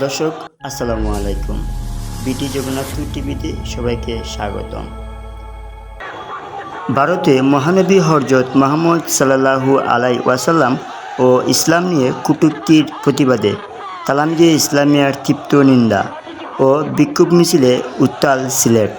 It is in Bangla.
দর্শক, আসসালামু আলাইকুম। বিটি জগন্নাথ টিভিতে সবাইকে স্বাগতম। ভারতে মহানবী হরজত মোহাম্মদ সাল্লাল্লাহু আলাই ওয়াসাল্লাম ও ইসলাম নিয়ে কুটুক্তির প্রতিবাদে তালামজে ইসলামিয়ার ক্ষিপ্ত নিন্দা ও বিক্ষোভ মিছিলে উত্তাল সিলেট।